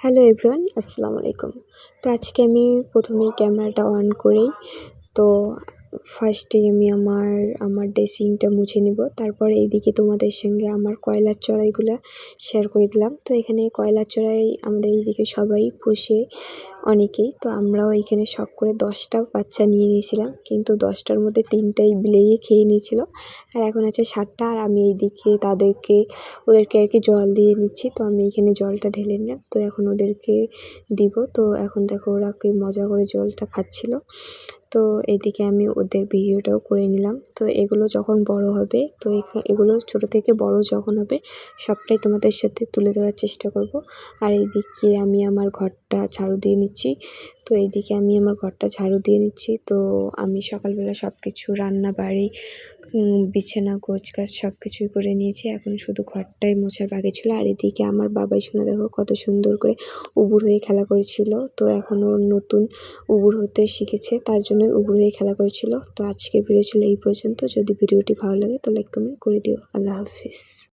Hello everyone আসসালামু আলাইকুম। তো আজকে আমি প্রথমেই ক্যামেরাটা অন করেই তো ফার্স্টে আমি আমার আমার ড্রেসিংটা মুছে নিব। তারপর এইদিকে তোমাদের সঙ্গে আমার কয়লার চড়াইগুলো শেয়ার করে দিলাম। তো এখানে কয়লার চড়াই আমাদের এইদিকে সবাই পুষে অনেকেই। তো আমরাও এখানে শখ করে দশটা বাচ্চা নিয়ে নিয়েছিলাম। কিন্তু দশটার মধ্যে তিনটাই বিলেয়ে খেয়ে নিয়েছিল। আর এখন আছে সাতটা আর আমি এইদিকে তাদেরকে, ওদেরকে আর কি জল দিয়ে নিচ্ছি। তো আমি এখানে জলটা ঢেলে নিলাম। তো এখন ওদেরকে দিব। তো এখন দেখো ওরা কি মজা করে জলটা খাচ্ছিল। তো এদিকে আমি ওদের ভিডিওটাও করে নিলাম। তো এগুলো যখন বড় হবে, তো এগুলো ছোট থেকে বড় যখন হবে, সবটাই তোমাদের সাথে তুলে ধরার চেষ্টা করব। আর এদিকে আমি আমার ঘরটা ঝাড়ু দিয়ে নিচ্ছি। তো এইদিকে আমি আমার ঘরটা ঝাড়ু দিয়ে নিচ্ছি। তো আমি সকালবেলা সব কিছু রান্না বাড়ি বিছানা গোছ গাছ সব কিছুই করে নিয়েছি। এখন শুধু ঘরটাই মোছার বাকি ছিল। আর এদিকে আমার বাবাই শুনে, দেখো কত সুন্দর করে উবুর হয়ে খেলা করেছিল। তো এখন ওর নতুন উবুর হতে শিখেছে, তার জন্যই উবুর হয়ে খেলা করেছিল। তো আজকে ভিডিও ছিল এই পর্যন্ত। যদি ভিডিওটি ভালো লাগে তো লাইক কমেন্ট করে দিও। আল্লাহ হাফিজ।